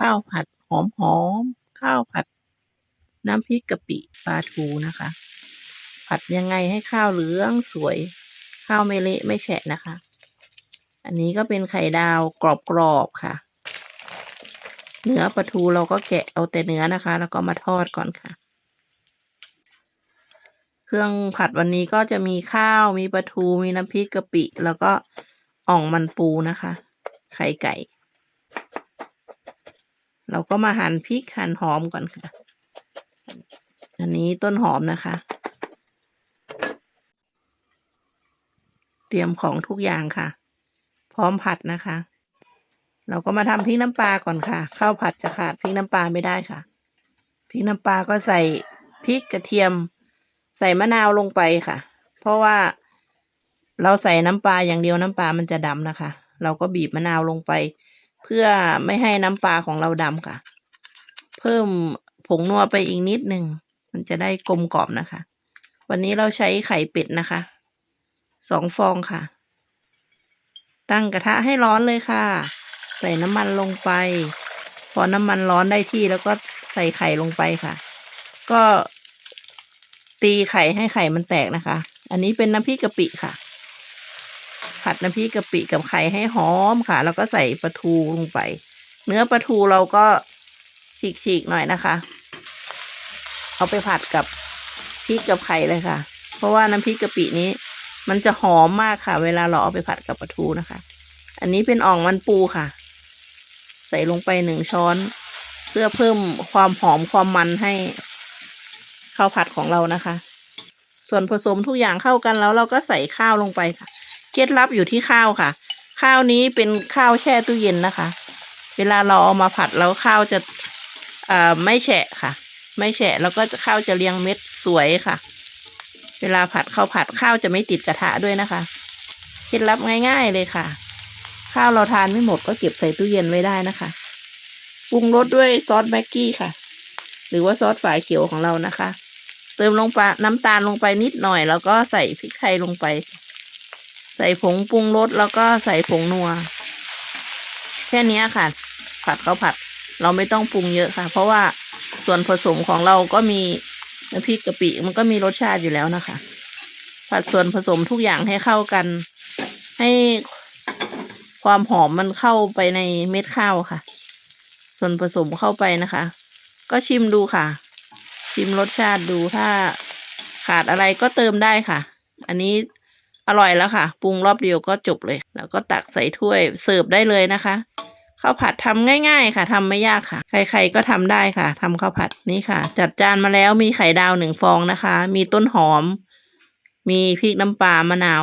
ข้าวผัดหอมหอมๆข้าวผัด น้ำพริกกะปิปลาทูนะคะ ผัดยังไงให้ข้าวเหลืองสวย ข้าวไม่เละไม่แฉะนะคะ อันนี้ก็เป็นไข่ดาวกรอบๆค่ะ เนื้อปลาทูเราก็แกะเอาแต่เนื้อนะคะ แล้วก็มาทอดก่อนค่ะ เครื่องผัดวันนี้ก็จะมีข้าวมีปลาทูมีน้ำพริกกะปิ แล้วก็อ่องมันปูนะคะ ไข่ไก่ เราก็มาหั่นพริกหั่นหอมก่อนค่ะ อันนี้ต้นหอมนะคะ เตรียมของทุกอย่างค่ะ พร้อมผัดนะคะ เราก็มาทำพริกน้ำปลาก่อนค่ะ ข้าวผัดจะขาดพริกน้ำปลาไม่ได้ค่ะพริกน้ำปลาก็ใส่พริกกระเทียม ใส่มะนาวลงไปค่ะ เพราะว่าเราใส่น้ำปลาอย่างเดียวน้ำปลามันจะดำนะคะ เราก็บีบมะนาวลงไป เพื่อไม่ให้น้ำปลาของเราดำค่ะ เพิ่มผงนัวไปอีกนิดหนึ่งมันจะได้กลมกล่อมนะคะ วันนี้เราใช้ไข่เป็ดนะคะสองฟองค่ะ ตั้งกระทะให้ร้อนเลยค่ะ ใส่น้ำมันลงไป พอน้ำมันร้อนได้ที่แล้วก็ใส่ไข่ลงไปค่ะ ก็ตีไข่ให้ไข่มันแตกนะคะ อันนี้เป็นน้ำพริกกะปิค่ะ ผัดน้ำพริกกะปิกับไข่ให้หอมค่ะ แล้วก็ใส่ปลาทูลงไป เนื้อปลาทูเราก็ฉีกๆหน่อยนะคะ เอาไปผัดกับพริกกับไข่เลยค่ะ เพราะว่าน้ำพริกกะปินี้ มันจะหอมมากค่ะ เวลาเราเอาไปผัดกับปลาทูนะคะ อันนี้เป็นอ่องมันปูค่ะ ใส่ลงไปหนึ่งช้อน เพื่อเพิ่มความหอมความมันให้ข้าวผัดของเรานะคะ ส่วนผสมทุกอย่างเข้ากันแล้วเราก็ใส่ข้าวลงไปค่ะ เคล็ดลับอยู่ที่ข้าวค่ะ ข้าวนี้เป็นข้าวแช่ตู้เย็นนะคะ เวลาเราเอามาผัดแล้วข้าวจะอ่าไม่แฉะค่ะ ไม่แฉะแล้วก็จะข้าวจะเรียงเม็ดสวยค่ะ เวลาผัดข้าวผัดข้าวจะไม่ติดกระทะด้วยนะคะเคล็ดลับง่าย ๆเลยค่ะ ข้าวเราทานไม่หมดก็เก็บใส่ตู้เย็นไว้ได้นะคะปรุงรสด้วยซอสแม็กกี้ค่ะ หรือว่าซอสฝาเขียวของเรานะคะ เติมลงไปน้ำตาลลงไปนิดหน่อย แล้วก็ใส่พริกไทยลงไป ใส่ผงปรุงรสแล้วก็ใส่ผงนัว แค่นี้ค่ะ ผัดข้าวผัด เราไม่ต้องปรุงเยอะค่ะ เพราะว่าส่วนผสมของเราก็มีน้ำพริกกะปิมันก็มีรสชาติอยู่แล้วนะคะ ผัดส่วนผสมทุกอย่างให้เข้ากัน ให้ความหอมมันเข้าไปในเม็ดข้าวค่ะ ส่วนผสมเข้าไปนะคะ ก็ชิมดูค่ะ ชิมรสชาติดูถ้าขาดอะไรก็เติมได้ค่ะ อันนี้ อร่อยแล้วค่ะ ปรุงรอบเดียวก็จบเลย แล้วก็ตักใส่ถ้วยเสิร์ฟได้เลยนะคะข้าวผัดทำง่าย ๆ ค่ะทำไม่ยากค่ะ ใคร ๆ ก็ทำได้ค่ะทำข้าวผัดนี่ค่ะ จัดจานมาแล้วมีไข่ดาวหนึ่งฟองนะคะ มีต้นหอม มีพริกน้ำปลามะนาว